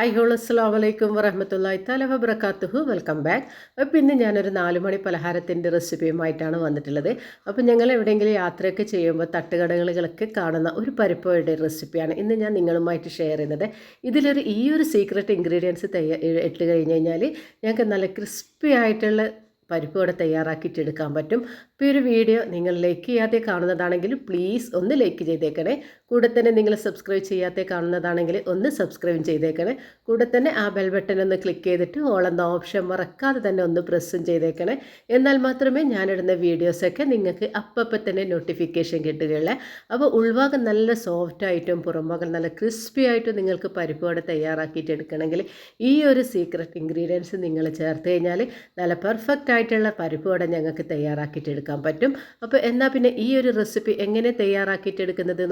ഹൈഹോൾ അസ്സാം വലൈക്കും വറഹമത്തല്ലായി തല വബർക്കാത്തുഹു വെൽക്കം ബാക്ക്. അപ്പോൾ ഇന്ന് ഞാനൊരു നാല് മണി പലഹാരത്തിന്റെ റെസിപ്പിയുമായിട്ടാണ് വന്നിട്ടുള്ളത്. അപ്പോൾ ഞങ്ങൾ എവിടെയെങ്കിലും യാത്രയൊക്കെ ചെയ്യുമ്പോൾ തട്ടുകടകളിലൊക്കെ കാണുന്ന ഒരു പരിപ്പയുടെ റെസിപ്പിയാണ് ഇന്ന് ഞാൻ നിങ്ങളുമായിട്ട് ഷെയർ ചെയ്യുന്നത്. ഇതിലൊരു ഈ ഒരു സീക്രട്ട് ഇൻഗ്രീഡിയൻസ് തയ്യാ ഇട്ട് കഴിഞ്ഞ് കഴിഞ്ഞാൽ ഞങ്ങൾക്ക് നല്ല ക്രിസ്പി ആയിട്ടുള്ള പരിപ്പ് ഇവിടെ തയ്യാറാക്കിയിട്ട് എടുക്കാൻ പറ്റും. അപ്പോൾ ഈ ഒരു വീഡിയോ നിങ്ങൾ ലൈക്ക് ചെയ്യാതെ കാണുന്നതാണെങ്കിൽ പ്ലീസ് ഒന്ന് ലൈക്ക് ചെയ്തേക്കണേ. കൂടെ തന്നെ നിങ്ങൾ സബ്സ്ക്രൈബ് ചെയ്യാത്ത കാണുന്നതാണെങ്കിൽ ഒന്ന് സബ്സ്ക്രൈബ് ചെയ്തേക്കണേ. കൂടെ തന്നെ ആ ബെൽ ബട്ടൺ ഒന്ന് ക്ലിക്ക് ചെയ്തിട്ട് ഓൾ എന്ന ഓപ്ഷൻ മറക്കാതെ തന്നെ ഒന്ന് പ്രസ്സും ചെയ്തേക്കണേ. എന്നാൽ മാത്രമേ ഞാനിടുന്ന വീഡിയോസൊക്കെ നിങ്ങൾക്ക് അപ്പം തന്നെ നോട്ടിഫിക്കേഷൻ കിട്ടുകയുള്ളൂ. അപ്പോൾ ഉൾഭാഗം നല്ല സോഫ്റ്റ് ആയിട്ടും പുറംഭാഗം നല്ല ക്രിസ്പി ആയിട്ടും നിങ്ങൾക്ക് പരിപ്പ് വട തയ്യാറാക്കിയിട്ട് എടുക്കണമെങ്കിൽ ഈ ഒരു സീക്രട്ട് ഇൻഗ്രീഡിയൻസ് നിങ്ങൾ ചേർത്ത് കഴിഞ്ഞാൽ നല്ല പെർഫെക്റ്റ് ആയിട്ടുള്ള പരിപ്പ് വട ഞങ്ങൾക്ക് തയ്യാറാക്കിയിട്ട് എടുക്കാൻ പറ്റും. അപ്പോൾ എന്നാൽ പിന്നെ ഈ ഒരു റെസിപ്പി എങ്ങനെ തയ്യാറാക്കിയിട്ട് എടുക്കുന്നത്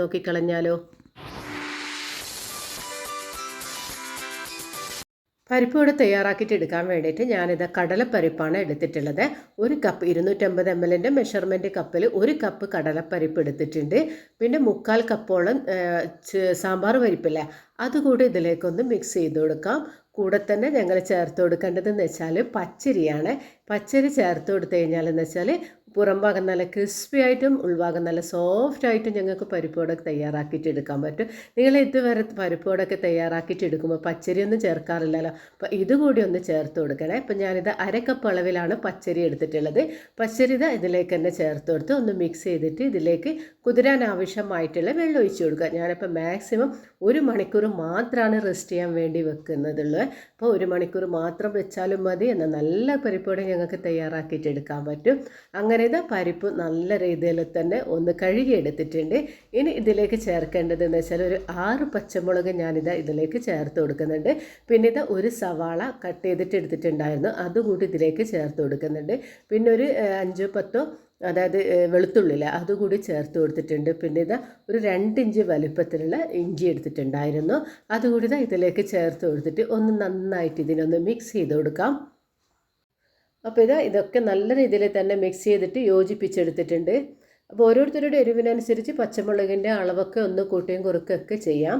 നോക്കിക്കളഞ്ഞാലോ പരിപ്പ് ഇവിടെ തയ്യാറാക്കിയിട്ട് എടുക്കാൻ വേണ്ടിയിട്ട് ഞാനിത് കടലപ്പരിപ്പാണ് എടുത്തിട്ടുള്ളത്. ഒരു കപ്പ് ഇരുന്നൂറ്റമ്പത് എം എല്ലിന്റെ മെഷർമെന്റ് കപ്പിൽ ഒരു കപ്പ് കടലപ്പരിപ്പ് എടുത്തിട്ടുണ്ട്. പിന്നെ മുക്കാൽ കപ്പോളം സാമ്പാർ പരിപ്പില്ലേ അതുകൂടി ഇതിലേക്കൊന്ന് മിക്സ് ചെയ്ത് കൊടുക്കാം. കൂടെ തന്നെ ഞങ്ങൾ ചേർത്ത് കൊടുക്കേണ്ടതെന്ന് വെച്ചാൽ പച്ചരിയാണ്. പച്ചരി ചേർത്ത് കൊടുത്തു കഴിഞ്ഞാൽ എന്ന് വെച്ചാൽ പുറം ഭാഗം നല്ല ക്രിസ്പി ആയിട്ടും ഉൾഭാഗം നല്ല സോഫ്റ്റ് ആയിട്ടും ഞങ്ങൾക്ക് പരിപ്പോടൊക്കെ തയ്യാറാക്കിയിട്ട് എടുക്കാൻ പറ്റും. നിങ്ങൾ ഇതുവരെ പരിപ്പോടൊക്കെ തയ്യാറാക്കിയിട്ട് എടുക്കുമ്പോൾ പച്ചരി ഒന്നും ചേർക്കാറില്ലല്ലോ. അപ്പോൾ ഇതുകൂടി ഒന്ന് ചേർത്ത് കൊടുക്കണേ. അപ്പം ഞാനിത് അരക്കപ്പ് അളവിലാണ് പച്ചരി എടുത്തിട്ടുള്ളത്. പച്ചരി ഇത് ഇതിലേക്ക് തന്നെ ചേർത്ത് കൊടുത്ത് ഒന്ന് മിക്സ് ചെയ്തിട്ട് ഇതിലേക്ക് കുതിരാൻ ആവശ്യമായിട്ടുള്ള വെള്ളം ഒഴിച്ചു കൊടുക്കുക. ഞാനിപ്പോൾ മാക്സിമം ഒരു മണിക്കൂർ മാത്രമാണ് റെസ്റ്റ് ചെയ്യാൻ വേണ്ടി വെക്കുന്നതുള്ളത് അപ്പോൾ ഒരു മണിക്കൂർ മാത്രം വെച്ചാലും മതി. എന്നാൽ നല്ല പരിപ്പോടെ ഞങ്ങൾക്ക് തയ്യാറാക്കിയിട്ട് എടുക്കാൻ പറ്റും. അങ്ങനെ ഇത് പരിപ്പ് നല്ല രീതിയിൽ തന്നെ ഒന്ന് കഴുകി കഴുകിയെടുത്തിട്ടുണ്ട്. ഇനി ഇതിലേക്ക് ചേർക്കേണ്ടത് എന്ന് വെച്ചാൽ ഒരു ആറ് പച്ചമുളക് ഞാനിത് ഇതിലേക്ക് ചേർത്ത് കൊടുക്കുന്നുണ്ട്. പിന്നെ ഇത് ഒരു സവാള കട്ട് ചെയ്തിട്ട് എടുത്തിട്ടുണ്ടായിരുന്നു. അതുകൂടി ഇതിലേക്ക് ചേർത്ത് കൊടുക്കുന്നുണ്ട്. പിന്നെ ഒരു അഞ്ചോ പത്തോ അതായത് വെളുത്തുള്ളില അതുകൂടി ചേർത്ത് കൊടുത്തിട്ടുണ്ട്. പിന്നെ ഇതാ ഒരു രണ്ട് ഇഞ്ച് വലുപ്പത്തിലുള്ള ഇഞ്ചി എടുത്തിട്ടുണ്ടായിരുന്നു. അതുകൂടി ഇതാ ഇതിലേക്ക് ചേർത്ത് കൊടുത്തിട്ട് ഒന്ന് നന്നായിട്ട് ഇതിനൊന്ന് മിക്സ് ചെയ്ത് കൊടുക്കാം. അപ്പോൾ ഇതാ ഇതൊക്കെ നല്ല രീതിയിൽ തന്നെ മിക്സ് ചെയ്തിട്ട് യോജിപ്പിച്ചെടുത്തിട്ടുണ്ട്. അപ്പോൾ ഓരോരുത്തരുടെ എരിവിനനുസരിച്ച് പച്ചമുളകിന്റെ അളവൊക്കെ ഒന്ന് കൂട്ടിയും കുറുക്കൊക്കെ ചെയ്യാം.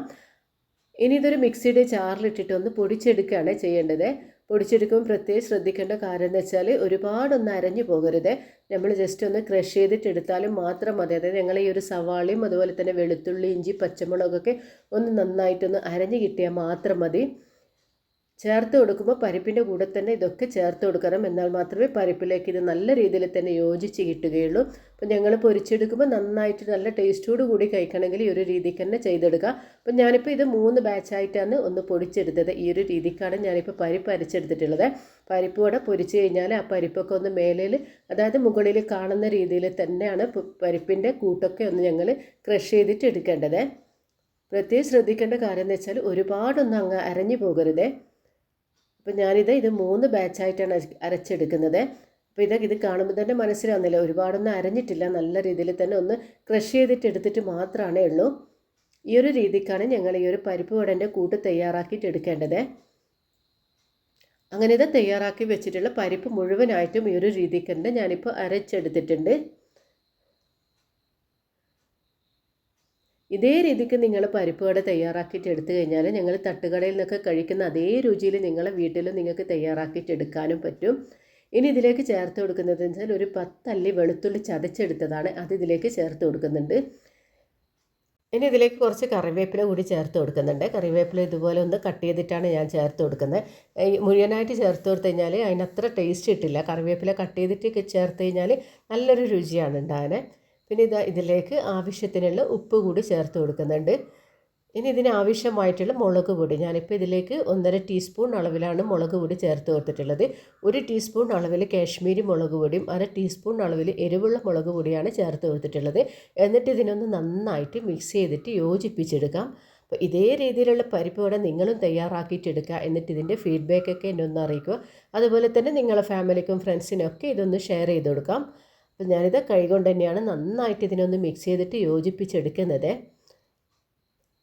ഇനി ഇതൊരു മിക്സിയുടെ ചാറിലിട്ടിട്ട് ഒന്ന് പൊടിച്ചെടുക്കുകയാണ് ചെയ്യേണ്ടത്. പൊടിച്ചെടുക്കുമ്പോൾ പ്രത്യേകം ശ്രദ്ധിക്കേണ്ട കാര്യം എന്ന് വെച്ചാൽ ഒരുപാടൊന്ന് അരഞ്ഞു പോകരുത്. നമ്മൾ ജസ്റ്റ് ഒന്ന് ക്രഷ് ചെയ്തിട്ട് എടുത്താലും മാത്രം മതി. അതായത് ഞങ്ങൾ ഈ ഒരു സവാളയും അതുപോലെ തന്നെ വെളുത്തുള്ളി ഇഞ്ചി പച്ചമുളകൊക്കെ ഒന്ന് നന്നായിട്ടൊന്ന് അരഞ്ഞു കിട്ടിയാൽ മാത്രം മതി. ചേർത്ത് കൊടുക്കുമ്പോൾ പരിപ്പിന്റെ കൂടെ തന്നെ ഇതൊക്കെ ചേർത്ത് കൊടുക്കണം. എന്നാൽ മാത്രമേ പരിപ്പിലേക്ക് ഇത് നല്ല രീതിയിൽ തന്നെ യോജിച്ച് കിട്ടുകയുള്ളൂ. അപ്പോൾ ഞങ്ങൾ പൊരിച്ചെടുക്കുമ്പോൾ നന്നായിട്ട് നല്ല ടേസ്റ്റോട് കൂടി കഴിക്കണമെങ്കിൽ ഈ ഒരു രീതിക്ക് തന്നെ ചെയ്തെടുക്കുക അപ്പോൾ ഞാനിപ്പോൾ ഇത് മൂന്ന് ബാച്ചായിട്ടാണ് ഒന്ന് പൊടിച്ചെടുത്തത്. ഈ ഒരു രീതിക്കാണ് ഞാനിപ്പോൾ പരിപ്പ് അരച്ചെടുത്തിട്ടുള്ളത്. പരിപ്പ് കൂടെ പൊരിച്ച് കഴിഞ്ഞാൽ ആ പരിപ്പൊക്കെ ഒന്ന് മേലിൽ അതായത് മുകളിൽ കാണുന്ന രീതിയിൽ തന്നെയാണ് പരിപ്പിന്റെ കൂട്ടൊക്കെ ഒന്ന് ഞങ്ങൾ ക്രഷ് ചെയ്തിട്ട് എടുക്കേണ്ടത്. പ്രത്യേകം ശ്രദ്ധിക്കേണ്ട കാര്യം എന്ന് വെച്ചാൽ ഒരുപാടൊന്നും അങ്ങ് അരഞ്ഞു പോകരുതേ. അപ്പോൾ ഞാനിത് ഇത് മൂന്ന് ബാച്ചായിട്ടാണ് അരച്ചെടുക്കുന്നത്. അപ്പോൾ ഇത് ഇത് കാണുമ്പോൾ തന്നെ മനസ്സിലാവുന്നില്ല ഒരുപാടൊന്നും അരഞ്ഞിട്ടില്ല. നല്ല രീതിയിൽ തന്നെ ഒന്ന് ക്രഷ് ചെയ്തിട്ട് എടുത്തിട്ട് മാത്രമേ ഉള്ളൂ. ഈ ഒരു രീതിക്കാണ് ഞങ്ങൾ ഈ ഒരു പരിപ്പ് വടന്റെ കൂട്ട് തയ്യാറാക്കിയിട്ട് എടുക്കേണ്ടത്. അങ്ങനെ ഇത് തയ്യാറാക്കി വെച്ചിട്ടുള്ള പരിപ്പ് മുഴുവനായിട്ടും ഈ ഒരു രീതിക്ക് തന്നെ ഞാനിപ്പോൾ അരച്ചെടുത്തിട്ടുണ്ട്. ഇതേ രീതിക്ക് നിങ്ങൾ പരിപ്പ് വട തയ്യാറാക്കിയിട്ട് എടുത്തു കഴിഞ്ഞാൽ ഞങ്ങൾ തട്ടുകടയിൽ നിന്നൊക്കെ കഴിക്കുന്ന അതേ രുചിയിൽ നിങ്ങളെ വീട്ടിൽ നിങ്ങൾക്ക് തയ്യാറാക്കിയിട്ട് എടുക്കാനും പറ്റും. ഇനി ഇതിലേക്ക് ചേർത്ത് കൊടുക്കുന്നത് വെച്ചാൽ ഒരു പത്തല്ലി വെളുത്തുള്ളി ചതച്ചെടുത്തതാണ്. അത് ഇതിലേക്ക് ചേർത്ത് കൊടുക്കുന്നുണ്ട്. ഇനി ഇതിലേക്ക് കുറച്ച് കറിവേപ്പില കൂടി ചേർത്ത് കൊടുക്കുന്നുണ്ട്. കറിവേപ്പില ഇതുപോലെ ഒന്ന് കട്ട് ചെയ്തിട്ടാണ് ഞാൻ ചേർത്ത് കൊടുക്കുന്നത്. മുഴുവനായിട്ട് ചേർത്ത് കൊടുത്തു കഴിഞ്ഞാൽ അതിനത്ര ടേസ്റ്റ് കിട്ടില്ല. കറിവേപ്പില കട്ട് ചെയ്തിട്ട് ചേർത്ത് കഴിഞ്ഞാൽ നല്ലൊരു രുചിയാണ് ഉണ്ടാകാൻ. പിന്നെ ഇതാ ഇതിലേക്ക് ആവശ്യത്തിനുള്ള ഉപ്പ് കൂടി ചേർത്ത് കൊടുക്കുന്നുണ്ട്. ഇനി ഇതിന് ആവശ്യമായിട്ടുള്ള മുളക് പൊടി ഞാനിപ്പോൾ ഇതിലേക്ക് ഒന്നര ടീസ്പൂൺ അളവിലാണ് മുളക് പൊടി ചേർത്ത് കൊടുത്തിട്ടുള്ളത്. ഒരു ടീസ്പൂൺ അളവിൽ കാശ്മീരി മുളക് പൊടിയും അര ടീസ്പൂൺ അളവിൽ എരിവുള്ള മുളക് പൊടിയാണ് ചേർത്ത് കൊടുത്തിട്ടുള്ളത്. എന്നിട്ട് ഇതിനൊന്ന് നന്നായിട്ട് മിക്സ് ചെയ്തിട്ട് യോജിപ്പിച്ചെടുക്കാം. അപ്പോൾ ഇതേ രീതിയിലുള്ള പരിപ്പ് വട നിങ്ങളും തയ്യാറാക്കിയിട്ടെടുക്കുക എന്നിട്ട് ഇതിന്റെ ഫീഡ്ബാക്കൊക്കെ എന്നെ ഒന്ന് അറിയിക്കുക. അതുപോലെ തന്നെ നിങ്ങളെ ഫാമിലിക്കും ഫ്രണ്ട്സിനൊക്കെ ഇതൊന്ന് ഷെയർ ചെയ്ത് കൊടുക്കാം. അപ്പോൾ ഞാനിത് കൈകൊണ്ട് തന്നെയാണ് നന്നായിട്ട് ഇതിനൊന്ന് മിക്സ് ചെയ്തിട്ട് യോജിപ്പിച്ചെടുക്കുന്നത്.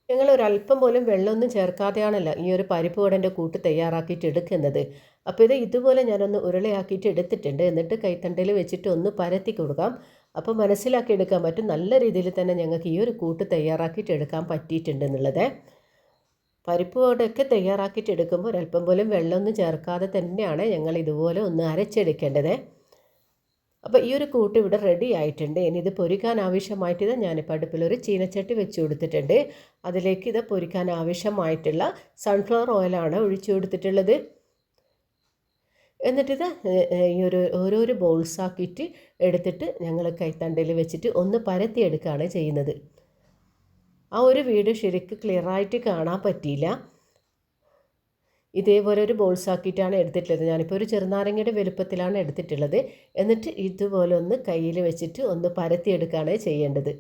ഞങ്ങൾ ഒരല്പം പോലും വെള്ളമൊന്നും ചേർക്കാതെയാണല്ലോ ഈ ഒരു പരിപ്പ് വടന്റെ കൂട്ട് തയ്യാറാക്കിയിട്ട് എടുക്കുന്നത്. അപ്പോൾ ഇത് ഇതുപോലെ ഞാനൊന്ന് ഉരുളയാക്കിയിട്ട് എടുത്തിട്ടുണ്ട്. എന്നിട്ട് കൈത്തണ്ടയിൽ വെച്ചിട്ട് ഒന്ന് പരത്തി കൊടുക്കാം. അപ്പോൾ മനസ്സിലാക്കി എടുക്കാൻ പറ്റും. നല്ല രീതിയിൽ തന്നെ ഞങ്ങൾക്ക് ഈ ഒരു കൂട്ട് തയ്യാറാക്കിയിട്ട് എടുക്കാൻ പറ്റിയിട്ടുണ്ട് എന്നുള്ളത്. പരിപ്പ് വടയൊക്കെ തയ്യാറാക്കിയിട്ട് എടുക്കുമ്പോൾ ഒരല്പം പോലും വെള്ളമൊന്നും ചേർക്കാതെ തന്നെയാണ് ഞങ്ങൾ ഇതുപോലെ ഒന്ന് അരച്ചെടുക്കേണ്ടത്. അപ്പോൾ ഈ ഒരു കൂട്ട് ഇവിടെ റെഡി ആയിട്ടുണ്ട്. ഇനി ഇത് പൊരിക്കാൻ ആവശ്യമായിട്ട് ഇത് ഞാനിപ്പോൾ അടുപ്പിലൊരു ചീനച്ചട്ടി വെച്ച് കൊടുത്തിട്ടുണ്ട്. അതിലേക്ക് ഇത് പൊരിക്കാൻ ആവശ്യമായിട്ടുള്ള സൺഫ്ലവർ ഓയിലാണ് ഒഴിച്ചു കൊടുത്തിട്ടുള്ളത്. എന്നിട്ടിത് ഈ ഒരു ഓരോരോ ബോൾസാക്കിയിട്ട് എടുത്തിട്ട് ഞങ്ങൾ കൈത്തണ്ടയിൽ വെച്ചിട്ട് ഒന്ന് പരത്തിയെടുക്കുകയാണ് ചെയ്യുന്നത്. ആ ഒരു വീഡിയോ ശരിക്കും ക്ലിയറായിട്ട് കാണാൻ പറ്റിയില്ല. ഇതേപോലെ ഒരു ബോൾസാക്കിയിട്ടാണ് എടുത്തിട്ടുള്ളത്. ഞാനിപ്പോൾ ഒരു ചെറുനാരങ്ങയുടെ വലുപ്പത്തിലാണ് എടുത്തിട്ടുള്ളത്. എന്നിട്ട് ഇതുപോലെ ഒന്ന് കയ്യിൽ വെച്ചിട്ട് ഒന്ന് പരത്തിയെടുക്കുകയാണ് ചെയ്യേണ്ടത്.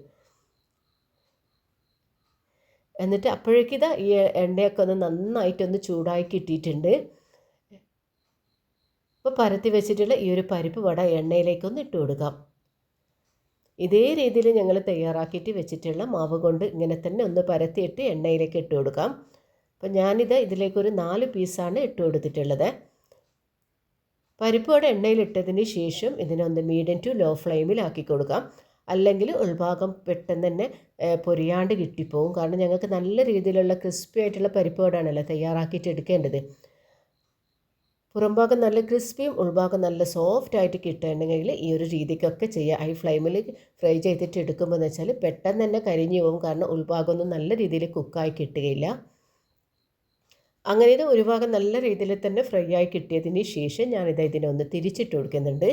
എന്നിട്ട് അപ്പോഴേക്കിതാ ഈ എണ്ണയൊക്കെ ഒന്ന് നന്നായിട്ടൊന്ന് ചൂടായി കിട്ടിയിട്ടുണ്ട്. അപ്പോൾ പരത്തി വെച്ചിട്ടുള്ള ഈ ഒരു പരിപ്പ് വട എണ്ണയിലേക്കൊന്ന് ഇട്ട് കൊടുക്കാം. ഇതേ രീതിയിൽ ഞങ്ങൾ തയ്യാറാക്കിയിട്ട് വെച്ചിട്ടുള്ള മാവ് കൊണ്ട് ഇങ്ങനെ തന്നെ ഒന്ന് പരത്തിയിട്ട് എണ്ണയിലേക്ക് ഇട്ട് കൊടുക്കാം. അപ്പോൾ ഞാനിത് ഇതിലേക്കൊരു നാല് പീസാണ് ഇട്ട് കൊടുത്തിട്ടുള്ളത്. പരിപ്പോടെ എണ്ണയിലിട്ടതിന് ശേഷം ഇതിനൊന്ന് മീഡിയം ടു ലോ ഫ്ലെയിമിലാക്കി കൊടുക്കാം. അല്ലെങ്കിൽ ഉൾഭാഗം പെട്ടെന്ന് തന്നെ പൊരിയാണ്ട് കിട്ടിപ്പോവും. കാരണം ഞങ്ങൾക്ക് നല്ല രീതിയിലുള്ള ക്രിസ്പി ആയിട്ടുള്ള പരിപ്പോടാണല്ലോ തയ്യാറാക്കിയിട്ട് എടുക്കേണ്ടത്. പുറംഭാഗം നല്ല ക്രിസ്പിയും ഉൾഭാഗം നല്ല സോഫ്റ്റ് ആയിട്ട് കിട്ടണമെങ്കിൽ ഈ ഒരു രീതിക്കൊക്കെ ചെയ്യുക ഹൈ ഫ്ലെയിമിൽ ഫ്രൈ ചെയ്തിട്ട് എടുക്കുമ്പോൾ എന്ന് വെച്ചാൽ പെട്ടെന്ന് തന്നെ കരിഞ്ഞു പോകും. കാരണം ഉൾഭാഗമൊന്നും നല്ല രീതിയിൽ കുക്കായി കിട്ടുകയില്ല. അങ്ങനെ ഇത് ഒരു ഭാഗം നല്ല രീതിയിൽ തന്നെ ഫ്രൈ ആയി കിട്ടിയതിന് ശേഷം ഞാനിത് ഇതിനെ ഒന്ന് തിരിച്ചിട്ട് കൊടുക്കുന്നുണ്ട്.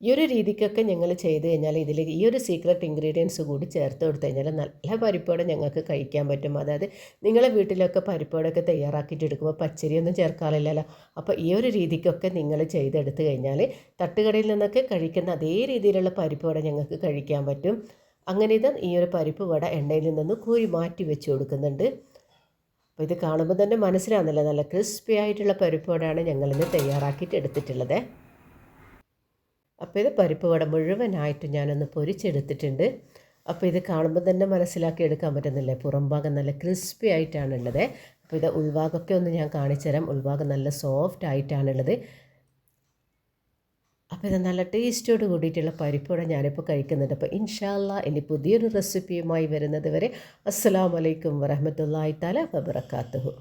ഈ ഒരു രീതിക്കൊക്കെ ഞങ്ങൾ ചെയ്ത് കഴിഞ്ഞാൽ ഇതിൽ ഈ ഒരു സീക്രട്ട് ഇൻഗ്രീഡിയൻസ് കൂടി ചേർത്ത് കൊടുത്തു കഴിഞ്ഞാൽ നല്ല പരിപ്പോടെ ഞങ്ങൾക്ക് കഴിക്കാൻ പറ്റും. അതായത് നിങ്ങളെ വീട്ടിലൊക്കെ പരിപ്പോടൊക്കെ തയ്യാറാക്കിയിട്ട് എടുക്കുമ്പോൾ പച്ചരിയൊന്നും ചേർക്കാറില്ലല്ലോ. അപ്പോൾ ഈ ഒരു രീതിക്കൊക്കെ നിങ്ങൾ ചെയ്തെടുത്ത് കഴിഞ്ഞാൽ തട്ടുകടയിൽ നിന്നൊക്കെ കഴിക്കുന്ന അതേ രീതിയിലുള്ള പരിപ്പോടെ ഞങ്ങൾക്ക് കഴിക്കാൻ പറ്റും. അങ്ങനെ ഇത് ഈ ഒരു പരിപ്പ് വട എണ്ണയിൽ നിന്നൊന്ന് കോരി മാറ്റി വെച്ച് കൊടുക്കുന്നുണ്ട്. അപ്പോൾ ഇത് കാണുമ്പോൾ തന്നെ മനസ്സിലാകുന്നില്ല നല്ല ക്രിസ്പി ആയിട്ടുള്ള പരിപ്പ് വടയാണ് ഞങ്ങളിന്ന് തയ്യാറാക്കിയിട്ട് എടുത്തിട്ടുള്ളത്. അപ്പോൾ ഇത് പരിപ്പ് വട മുഴുവനായിട്ട് ഞാനൊന്ന് പൊരിച്ചെടുത്തിട്ടുണ്ട്. അപ്പോൾ ഇത് കാണുമ്പോൾ തന്നെ മനസ്സിലാക്കി എടുക്കാൻ പറ്റുന്നില്ല? പുറം ഭാഗം നല്ല ക്രിസ്പി ആയിട്ടാണുള്ളത് അപ്പോൾ ഇത് ഉൾഭാഗമൊക്കെ ഒന്ന് ഞാൻ കാണിച്ചു തരാം ഉൾഭാഗം നല്ല സോഫ്റ്റ് ആയിട്ടാണുള്ളത് അപ്പോൾ ഇത് നല്ല ടേസ്റ്റോട് കൂടിയിട്ടുള്ള പരിപ്പോടെ ഞാനിപ്പോൾ കഴിക്കുന്നുണ്ട്. അപ്പോൾ ഇൻഷാല്ല ഇനി പുതിയൊരു റെസിപ്പിയുമായി വരുന്നത് വരെ അസ്സാം വലൈക്കും വരഹമത്തല്ലാ താല വബർക്കാത്തുഹു